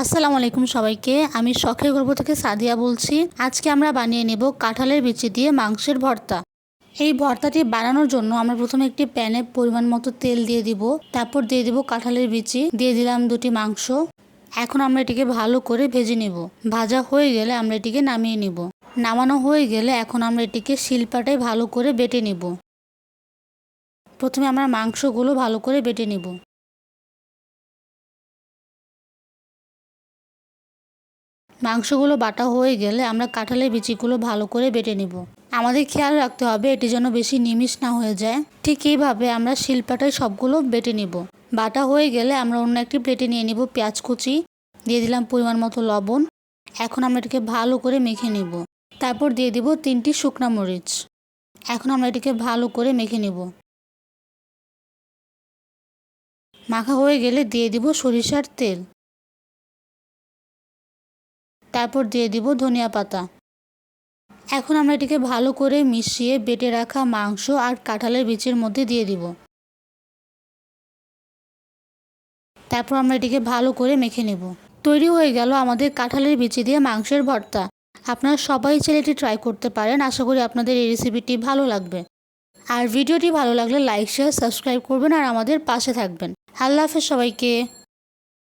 আসসালামু আলাইকুম সবাইকে। আমি শখের গল্প থেকে সাদিয়া বলছি। আজকে আমরা বানিয়ে নেব কাঁঠালের বিচি দিয়ে মাংসের ভর্তা। এই ভর্তাটি বানানোর জন্য আমরা প্রথমে একটি প্যানে পরিমাণ মতো তেল দিয়ে দিব। তারপর দিয়ে দিব কাঁঠালের বিচি। দিয়ে দিলাম দুটি মাংস। এখন আমরা এটিকে ভালো করে ভেজে নেব। ভাজা হয়ে গেলে আমরা এটিকে নামিয়ে নিব। নামানো হয়ে গেলে এখন আমরা এটিকে শিলপাটায় ভালো করে বেটে নেব। প্রথমে আমরা মাংসগুলো ভালো করে বেটে নেব। মাংসগুলো বাটা হয়ে গেলে আমরা কাঁঠালের বিচিগুলো ভালো করে বেটে নেব। আমাদের খেয়াল রাখতে হবে এটি যেন বেশি নিমিষ না হয়ে যায়। ঠিক এইভাবে আমরা শিলপাটায় সবগুলো বেটে নেব। বাটা হয়ে গেলে আমরা অন্য একটি প্লেটে নিয়ে নেব পেঁয়াজ কুচি, দিয়ে দিলাম পরিমাণ মতো লবণ। এখন আমরা এটিকে ভালো করে মেখে নেব। তারপর দিয়ে দিব তিনটি শুকনো মরিচ। এখন আমরা এটিকে ভালো করে মেখে নেব। মাখা হয়ে গেলে দিয়ে দিব সরিষার তেল। তারপর দিয়ে দিব ধনিয়া পাতা। এখন আমরা এটিকে ভালো করে মিশিয়ে বেটে রাখা মাংস আর কাঁঠালের বীজের মধ্যে দিয়ে দিব। তারপর আমরা এটিকে ভালো করে মেখে নেব। তৈরি হয়ে গেল আমাদের কাঁঠালের বিচি দিয়ে মাংসের ভর্তা। আপনারা সবাই চাইলে এটি ট্রাই করতে পারেন। আশা করি আপনাদের এই রেসিপিটি ভালো লাগবে। আর ভিডিওটি ভালো লাগলে লাইক, শেয়ার, সাবস্ক্রাইব করবেন আর আমাদের পাশে থাকবেন। আল্লাহ হাফেজ সবাইকে।